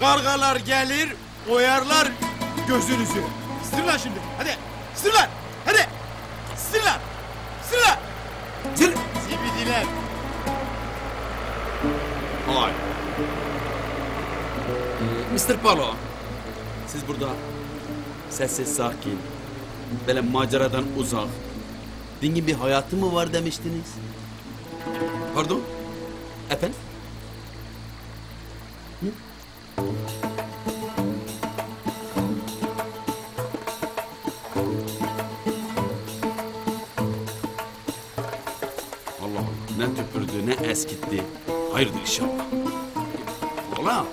Kargalar gelir, oyarlar gözünüzü. Sırla şimdi, hadi. Sırla, hadi. Sırla, sırla. Sır. Zibidiler. Ay. Mr. Palo. Siz burada sessiz sakin, böyle maceradan uzak, dingin bir hayatı mı var demiştiniz? Pardon? Efendim? Hı? Allah Allah, ne tüpürdü, ne eskitti. Hayırdır inşallah. Ola.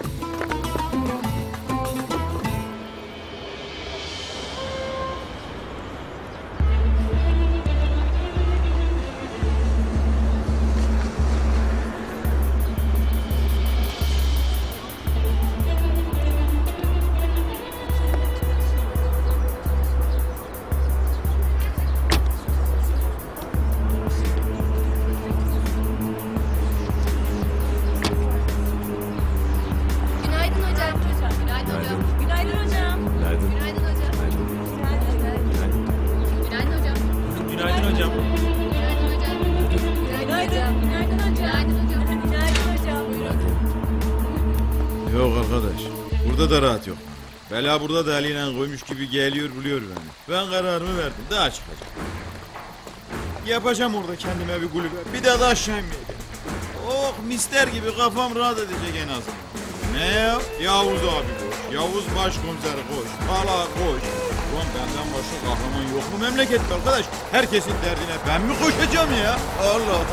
Günaydın. Günaydın hocam. Günaydın hocam. Günaydın hocam. Yok arkadaş, burada da rahat yok. Bela burada da eliyle koymuş gibi geliyor buluyor beni. Ben kararımı verdim, daha çıkacağım. Yapacağım orada kendime bir kulübe. Bir daha da aşağı inmeyeceğim. Oh mister gibi kafam rahat edecek en azından. Ne ya? Yavuz abi koş. Yavuz başkomiser koş. Pala koş. Ulan benden başka kahraman yok mu memlekette arkadaş? Herkesin derdine ben mi koşacağım ya? Allah Allah.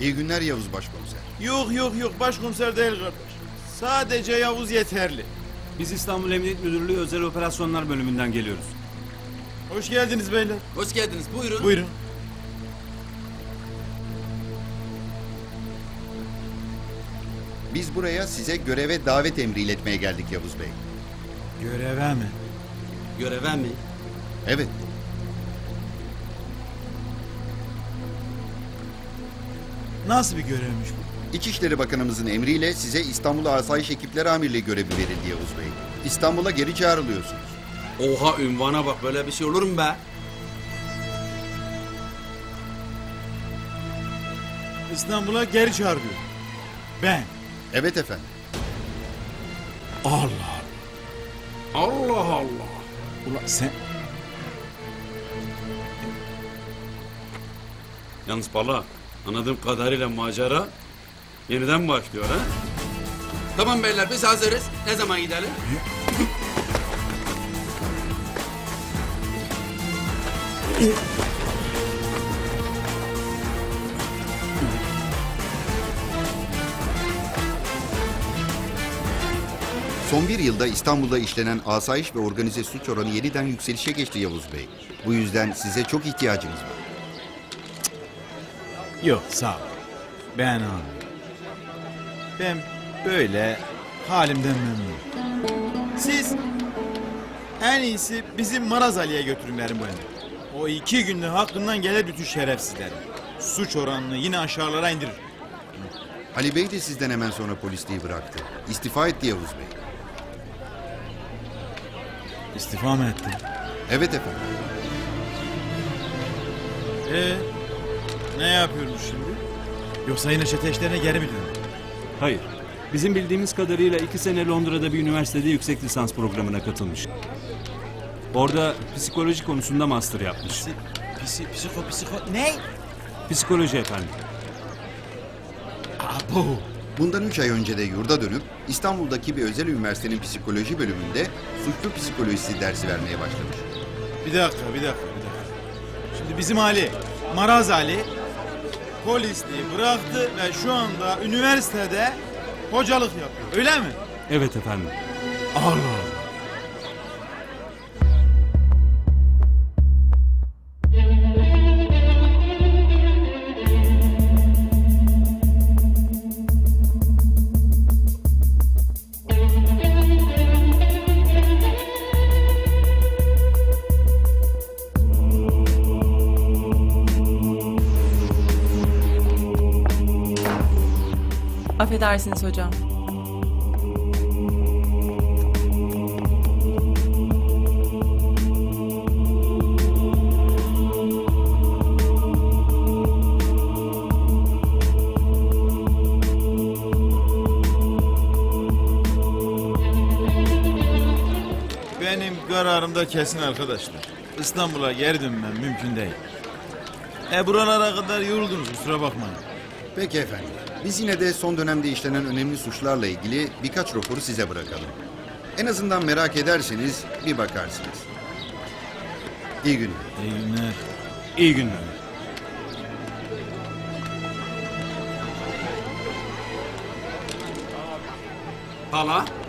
İyi günler Yavuz Başkomiser. Yok yok yok başkomiser değil kardeş. Sadece Yavuz yeterli. Biz İstanbul Emniyet Müdürlüğü Özel Operasyonlar Bölümünden geliyoruz. Hoş geldiniz beyler. Hoş geldiniz. Buyurun. Buyurun. Biz buraya size göreve davet emri iletmeye geldik Yavuz Bey. Göreve mi? Göreve mi? Evet, Nasıl bir görevmiş bu? İçişleri Bakanımızın emriyle size İstanbul Asayiş Ekipleri Amirliği görevi verildi Yavuz Bey. İstanbul'a geri çağrılıyorsunuz. Oha ünvana bak böyle bir şey olur mu be? İstanbul'a geri çağırıyor. Ben. Evet efendim. Allah Allah Allah. Ulan sen... Yalnız Pala anladığım kadarıyla macera yeniden başlıyor ha? Tamam beyler biz hazırız. Ne zaman gidelim? Son bir yılda İstanbul'da işlenen asayiş ve organize suç oranı yeniden yükselişe geçti Yavuz Bey. Bu yüzden size çok ihtiyacımız var. Yok sağ ol. Ben anladım. Ben böyle halimden memnunum. Siz en iyisi bizim Maraz Ali'ye götürün verin bu emri. O iki günde hakkından gele bütün şerefsizler. Suç oranını yine aşağılara indirir. Ali Bey de sizden hemen sonra polisliği bıraktı. İstifa etti Yavuz Bey. İstifa mı etti? Evet efendim. Ee, ne yapıyormuş şimdi? Yoksa yine çete işlerine geri mi döndü? Hayır. Bizim bildiğimiz kadarıyla iki sene Londra'da bir üniversitede yüksek lisans programına katılmış. Orada psikoloji konusunda master yapmış. Psi, psi, psiko, psiko... Ne? Psikoloji efendim. Abo. Bundan üç ay önce de yurda dönüp İstanbul'daki bir özel üniversitenin psikoloji bölümünde suçlu psikolojisi dersi vermeye başlamış. Bir dakika, bir dakika, bir dakika. Şimdi bizim Ali, Maraz Ali polisliği bıraktı ve şu anda üniversitede hocalık yapıyor. Öyle mi? Evet efendim. Allah Affedersiniz hocam. Benim kararımda kesin arkadaşlar. İstanbul'a geri dönmem mümkün değil. E buralara kadar yoruldunuz kusura bakmayın. Peki efendim. Biz yine de son dönemde işlenen önemli suçlarla ilgili birkaç raporu size bırakalım. En azından merak ederseniz bir bakarsınız. İyi günler. İyi günler. İyi günler. Hala. Hala.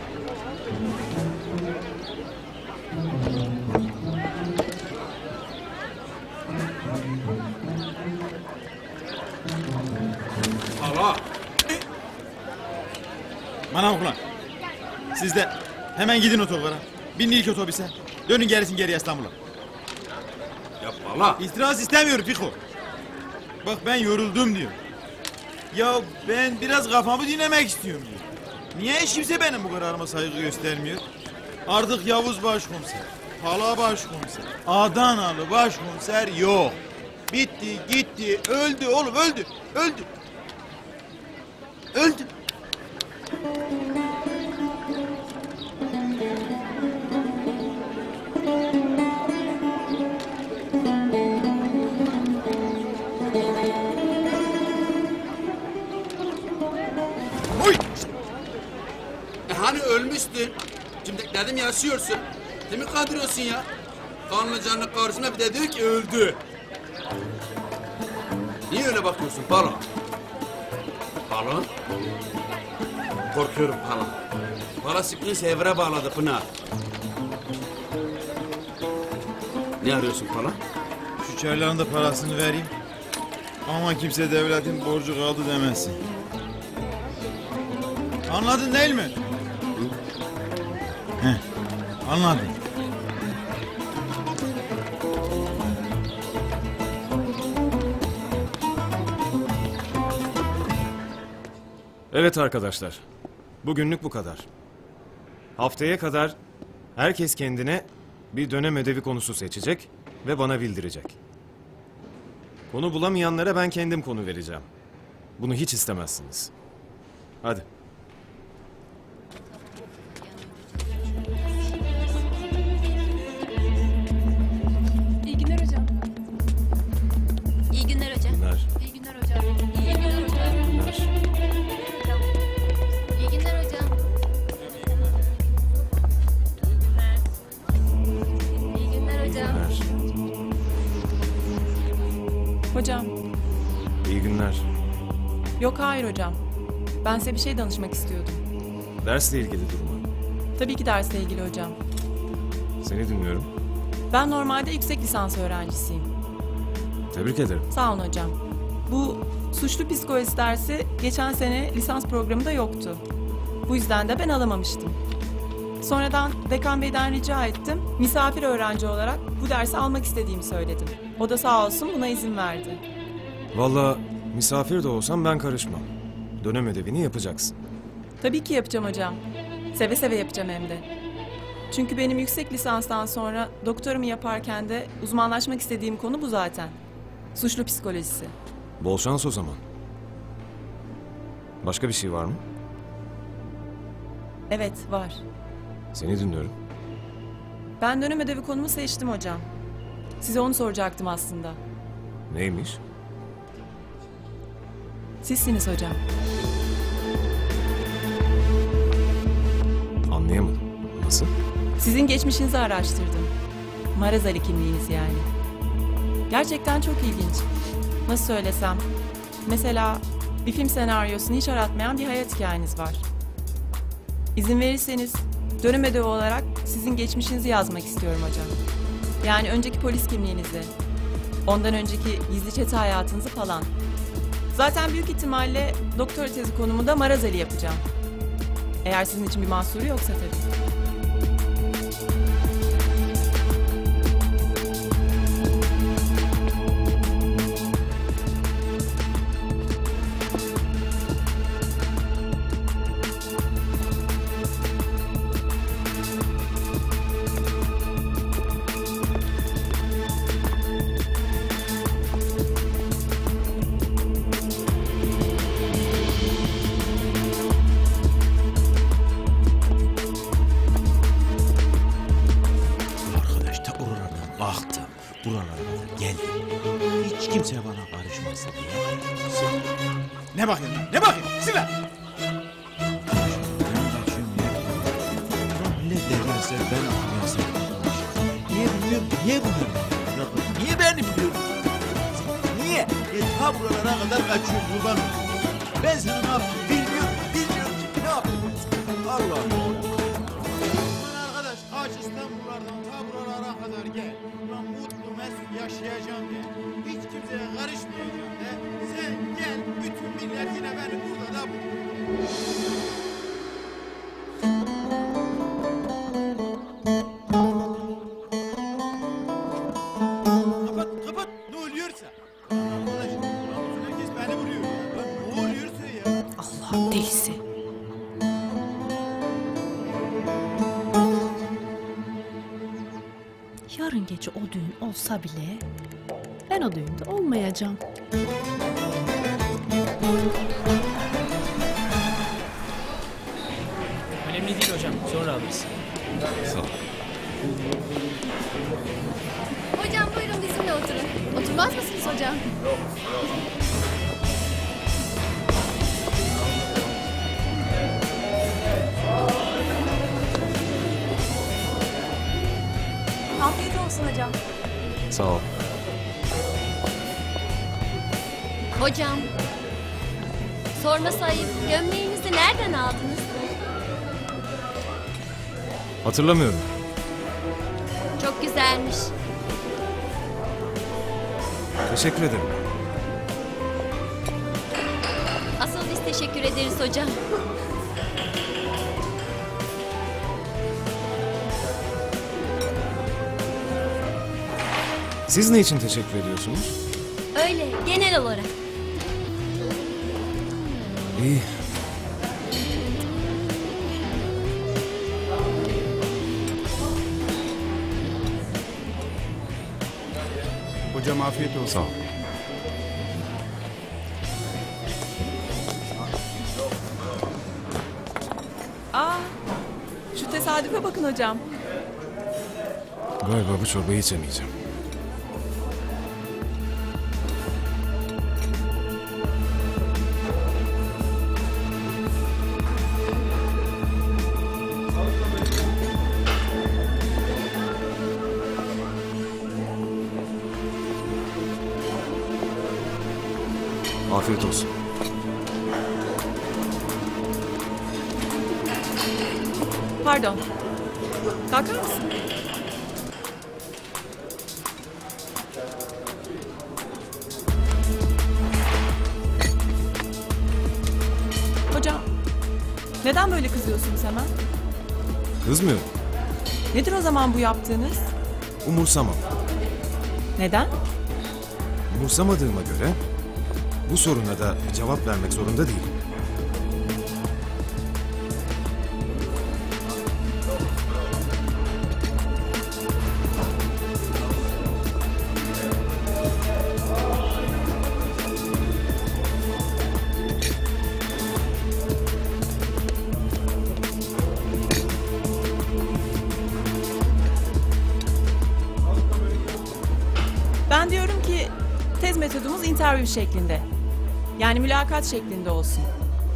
Bana bak ulan. Siz de hemen gidin otogara. Binin ilk otobüse. Dönün gerisin geriye İstanbul'a. Yapma hala. İtiraz istemiyorum Fiko. Bak ben yoruldum diyor. Ya ben biraz kafamı dinlemek istiyorum diyor. Niye hiç kimse benim bu kararıma saygı göstermiyor? Artık Yavuz başkomiser, Hala başkomiser, Adanalı başkomiser yok. Bitti, gitti, öldü oğlum öldü, öldü. Öldü. Dedim yaşıyorsun. Kimi kandırıyorsun ya? Kanlı canlı karşısına bir de diyor ki öldü. Niye öyle bakıyorsun Pala? Pala? Korkuyorum Pala. Pala sıkını sevre bağladı Pınar. Ne arıyorsun Pala? Şu çayların da parasını vereyim. Ama kimse devletin borcu kaldı demesin. Anladın değil mi? Heh, anladım. Evet arkadaşlar. Bugünlük bu kadar. Haftaya kadar herkes kendine bir dönem ödevi konusu seçecek ve bana bildirecek. Konu bulamayanlara ben kendim konu vereceğim. Bunu hiç istemezsiniz. Hadi. Yok hayır hocam. Ben size bir şey danışmak istiyordum. Dersle ilgili durumu. Tabii ki dersle ilgili hocam. Seni dinliyorum. Ben normalde yüksek lisans öğrencisiyim. Tebrik ederim. Sağ olun hocam. Bu suçlu psikolojisi dersi geçen sene lisans programında yoktu. Bu yüzden de ben alamamıştım. Sonradan dekan beyden rica ettim. Misafir öğrenci olarak bu dersi almak istediğimi söyledim. O da sağ olsun buna izin verdi. Vallahi misafir de olsam ben karışmam. Dönem ödevini yapacaksın. Tabii ki yapacağım hocam. Seve seve yapacağım hem de. Çünkü benim yüksek lisanstan sonra doktorumu yaparken de uzmanlaşmak istediğim konu bu zaten. Suçlu psikolojisi. Bol şans o zaman. Başka bir şey var mı? Evet var. Seni dinliyorum. Ben dönem ödevi konumu seçtim hocam. Size onu soracaktım aslında. Neymiş? Sizsiniz hocam. Anlayamadım. Nasıl? Sizin geçmişinizi araştırdım. Marazali kimliğiniz yani. Gerçekten çok ilginç. Nasıl söylesem? Mesela bir film senaryosunu hiç aratmayan bir hayat hikayeniz var. İzin verirseniz dönem ödevi olarak sizin geçmişinizi yazmak istiyorum hocam. Yani önceki polis kimliğinizi, ondan önceki gizli çete hayatınızı falan. Zaten büyük ihtimalle doktora tezi konumunda Marazali yapacağım. Eğer sizin için bir mahsuru yoksa tabii. Derlerse ben okuyasam. Niye biliyorum? Niye bunları bırakın? Niye beni biliyorum? Niye? E ta buralara kadar kaçıyorum olayım. Ben sana ne yaptım bilmiyorum. Bilmiyorum ki ne yaptım. Allah Allah. Arkadaş kaç İstanbullardan ta buralara kadar gel. Lan mutlu mesut yaşayacağım de. Hiç kimseye karışmayacağım de. Sen gel bütün millet yine beni burada da bul. Olmayacağım. Önemli değil hocam. Sonra alırız. Hocam buyurun bizimle oturun. Oturmaz mısınız hocam? Afiyet olsun hocam. Sağ ol. Hocam. Sorması ayıp. Gömleğinizi nereden aldınız? Hatırlamıyorum. Çok güzelmiş. Teşekkür ederim. Asıl biz teşekkür ederiz hocam. Siz ne için teşekkür ediyorsunuz? Öyle genel olarak. İyi. Hocam afiyet olsun. Sağ ol. Aa, şu tesadüfe bakın hocam. Galiba bu çorbayı içemeyeceğim. Afiyet olsun. Pardon. Kalkar mısın? Hocam, neden böyle kızıyorsunuz hemen? Kızmıyorum. Nedir o zaman bu yaptığınız? Umursamam. Neden? Umursamadığıma göre bu soruna da cevap vermek zorunda değilim. Ben diyorum ki tez metodumuz interview şeklinde. Yani mülakat şeklinde olsun.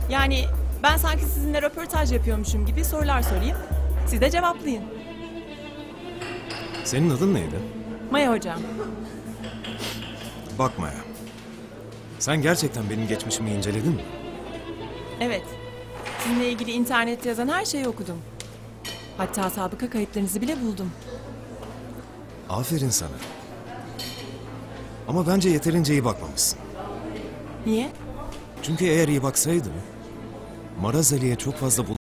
Yani ben sanki sizinle röportaj yapıyormuşum gibi sorular sorayım. Siz de cevaplayın. Senin adın neydi? Maya hocam. Bakma ya. Sen gerçekten benim geçmişimi inceledin mi? Evet. Sizinle ilgili internette yazan her şeyi okudum. Hatta sabıka kayıtlarınızı bile buldum. Aferin sana. Ama bence yeterince iyi bakmamışsın. Niye? Çünkü eğer iyi baksaydım... Maraz Ali'ye çok fazla bulaşmayacaktım.